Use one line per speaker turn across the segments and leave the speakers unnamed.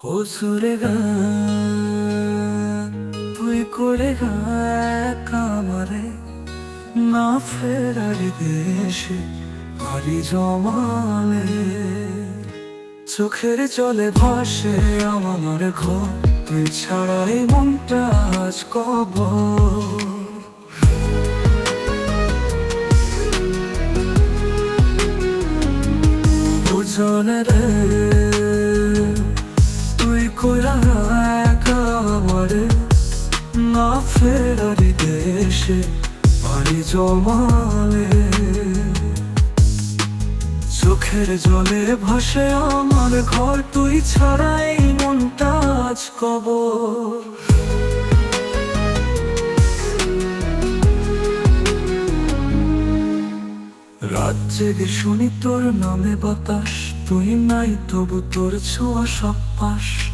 সুরে গান তুই করে কামারে না ফেরারি দেশে বাড়ি জমালে চোখের চলে ভাসে আমার ঘর তুই ছাড়াই মনটা আজ কবর বুঝনে রে আমারে না ফেরারি দেশে বাড়ি জমালে চোখের জলে ভাসে আমার ঘর তুই ছাড়াই মনটা আজ কবর রাত জেগে শুনি তোর নামে বাতাস। তুই নাই তবু তোর ছোঁয়া সব পাশ।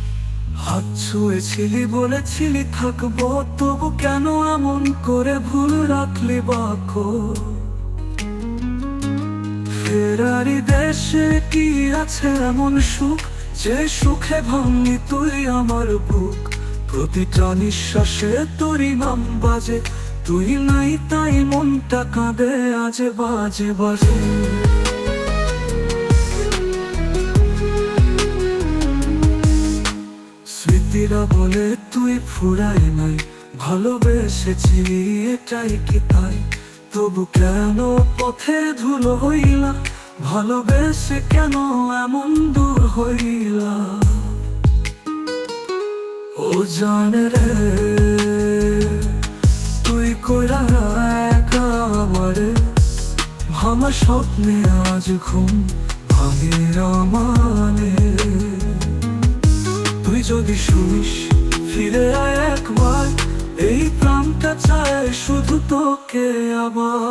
হাত ছুঁয়েছিলি, বলেছিলি থাকব, তবু কেন এমন করে ভুল রাখলি বাকো? ফেরারি দেশে কি আছে এমন সুখ? যে সুখে ভাঙনি তুই আমার বুক। প্রতিটা নিঃশ্বাসে তোরই নাম বাজে। তুই নাই তাই মনটা কাঁদে, আজে বাজে বাজে। স্মৃতিরা বলে তুই ফুরাই নাই। ভালোবেসেছি, এটাই কি তাই? তবু কেন পথে ধুলো হইলা? ভালোবেসে কেন এমন দূর হইলা? ও জানে রে, তুই কইরা একা আমারে? স্বপ্নে আজ ঘুম ভাঙে আমানে শুনিস ফিরে আয় একবার। এই প্রাণটা চায় শুধু তোকে আবার।